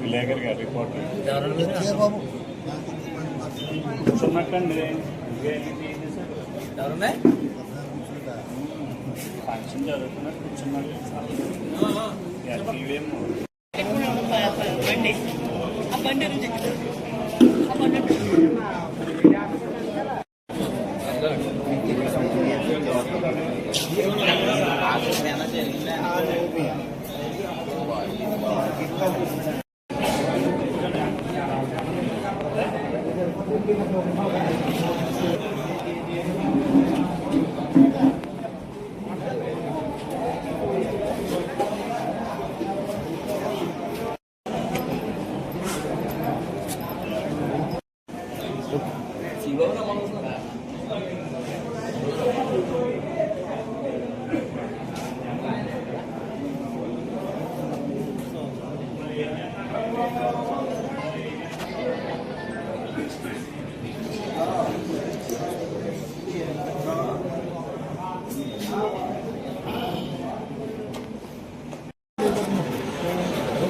విలేకరి గారు reporter కూర్చున్నట్టండి ఎవరున్నాయి function జరుగుతున్నట్టు కూర్చున్నట్టు ఇవేమో బండి ఆ బండి నుంచి ఆ బండి Thank you.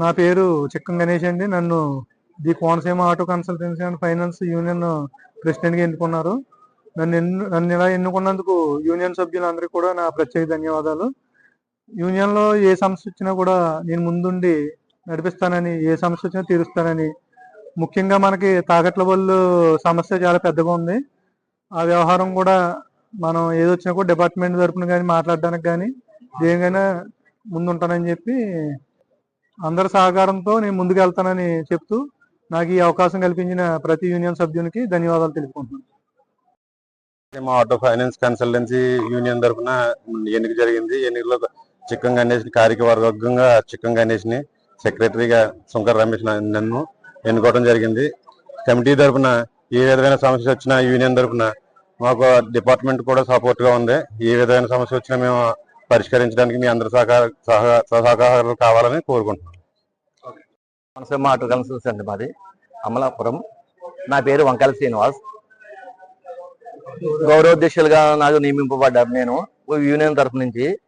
నా పేరు చిక్కం గణేష్ అండి. నన్ను the Konaseema auto consultancy and finance union ప్రెసిడెంట్గా ఎన్నుకున్నారు. నన్ను ఎన్ను నన్ను ఇలా ఎన్నుకున్నందుకు యూనియన్ సభ్యులందరికీ కూడా నా ప్రత్యేక ధన్యవాదాలు. యూనియన్లో ఏ సమస్య వచ్చినా కూడా నేను ముందుండి నడిపిస్తానని ఏ సమస్య వచ్చినా తీరుస్తానని. ముఖ్యంగా మనకి తాకట్ల బళ్ళు సమస్య చాలా పెద్దగా ఉంది. ఆ వ్యవహారం కూడా మనం ఏదొచ్చినా కూడా డిపార్ట్మెంట్ తరపున కానీ మాట్లాడడానికి కానీ దేనికైనా ముందుంటానని చెప్పి అందరి సహకారంతో నేను ముందుకు వెళ్తానని చెప్తూ నాకు ఈ అవకాశం కల్పించిన ప్రతి యూనియన్ సభ్యునికి ధన్యవాదాలు తెలుపుకుంటున్నాను. మా ఆటో ఫైనాన్స్ కన్సల్టెన్సీ యూనియన్ తరఫున ఎన్నిక జరిగింది. ఎన్నికలో చిక్కం గణేష్ కార్యవర్గంగా చిక్కం గణేష్ని సెక్రటరీగా శంకర్ రమేష్ నన్ను ఎన్నుకోవడం జరిగింది. కమిటీ తరఫున ఏ విధమైన సమస్య వచ్చినా యూనియన్ తరఫున మాకు డిపార్ట్మెంట్ కూడా సపోర్ట్గా ఉంది. ఏ విధమైన సమస్య వచ్చినా మేము పరిష్కరించడానికి మీ అందరి సహకార సహ- సహకారాలు కావాలని కోరుకుంటున్నాను. కోనసీమ ఆటో కన్సల్స్ అండి మాది. అమలాపురం. నా పేరు వంకాల శ్రీనివాస్. గౌరవాధ్యక్షులుగా నాకు నియమింపబడ్డాను నేను. యూనియన్ తరఫు నుంచి.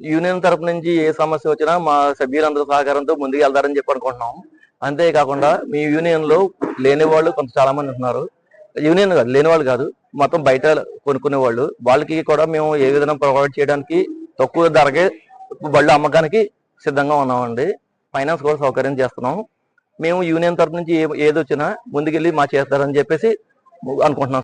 యూనియన్ తరఫు నుంచి ఏ సమస్య వచ్చినా మా సభ్యులందరూ సహకారంతో ముందుకు వెళ్తారని చెప్పి అనుకుంటున్నాం. అంతేకాకుండా మీ యూనియన్లో లేని వాళ్ళు కొంత చాలా మంది ఉన్నారు యూనియన్ కాదు లేని వాళ్ళు కాదు. మొత్తం బయట కొనుక్కునే వాళ్ళు వాళ్ళకి కూడా మేము ఏ విధంగా ప్రొవైడ్ చేయడానికి తక్కువ ధరకే బళ్ళు అమ్మకానికి సిద్ధంగా ఉన్నామండి. ఫైనాన్స్ కూడా సౌకర్యం చేస్తున్నాం. మేము యూనియన్ తరపు నుంచి ఏ- ఏది వచ్చినా ముందుకెళ్ళి మా చేస్తారని చెప్పేసి అనుకుంటున్నాం.